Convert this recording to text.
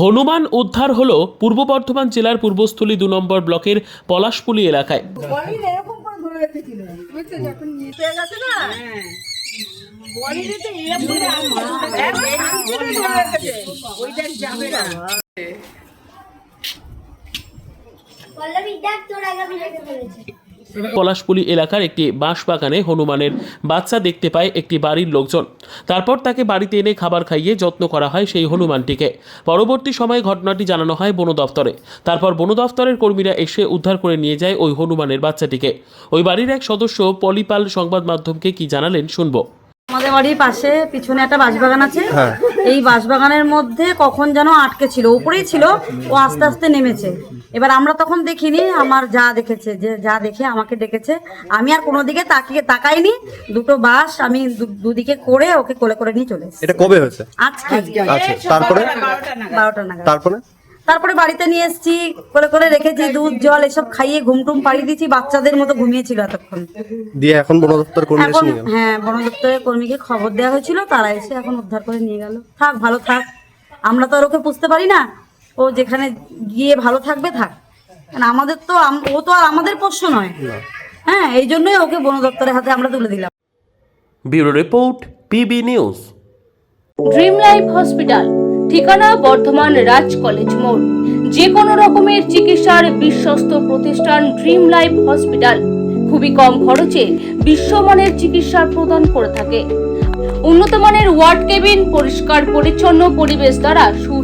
হনুমান উদ্ধার হলো পূর্ব বর্ধমান জেলার পূর্বস্থলী দু নম্বর ব্লকের পলাশপুলি এলাকায়। পল্লবী দেখ তোর আগে আমি রেখে ফেলেছি। পলাশপুলি এলাকার একটি বাঁশবাগানে হনুমানের বাচ্চা দেখতে পায় একটি বাড়ির লোকজন। তারপর তাকে বাড়িতে এনে খাবার খাইয়ে যত্ন করা হয় সেই হনুমানটিকে। পরবর্তী সময়ে ঘটনাটি জানানো হয় বন দফতরে তারপর বন দফতরের কর্মীরা এসে উদ্ধার করে নিয়ে যায় ওই হনুমানের বাচ্চাটিকে। ওই বাড়ির এক সদস্য পলিপাল সংবাদ মাধ্যমকে কি জানালেন শুনব। আমাদের বাড়ির পাশে পিছনে একটা বাঁশবাগান আছে। এই বাঁশবাগানের মধ্যে কখন যেন আটকে ছিল উপরেই ছিল ও আস্তে আস্তে নেমেছে। এবার আমরা তখন দেখিনি আমার যা দেখেছে যে যা দেখে আমাকে ডেকেছে আমি আর কোনো দিকে তাকিয়ে তাকাইনি দুটো বাস আমি দু- দুদিকে করে ওকে কোলে করে নিয়ে চলে এটা কবে হয়েছে? আজকে। আচ্ছা তারপরে? বারোটা নাগাদ। তারপরে? তারপরে বাড়িতে নিয়ে এসেছি কোলে করে রেখেছি দুধ জল এসব খাইয়ে ঘুমটুম পাড়িয়ে দিয়েছি বাচ্চাদের মতো ঘুমিয়েছিল এতক্ষণ। দিয়ে এখন বন দপ্তর কর্মী এখন হ্যাঁ বন দপ্তরের কর্মীকে খবর দেওয়া হয়েছিল তারা এসে এখন উদ্ধার করে নিয়ে গেল। থাক ভালো থাক। আমরা তো আর ওকে বুঝতে পারি না ও যেখানে গিয়ে ভালো থাকবে থাক। কারণ আমাদের তো ও তো আর আমাদের পোষ্য নয়। হ্যাঁ এই জন্যই ওকে বন দপ্তরের হাতে আমরা তুলে দিলাম। Bureau report PB news. Dream life hospital ঠিকানা বর্ধমান রাজ কলেজ মোড়। যে কোনো রকমের চিকিৎসার বিশ্বস্ত প্রতিষ্ঠান ড্রিম লাইফ হসপিটাল। খুবই কম খরচে বিশ্বমানের চিকিৎসা প্রদান করে থাকে। উন্নত মানের ওয়ার্ড কেবিন পরিষ্কার পরিচ্ছন্ন পরিবেশ দ্বারা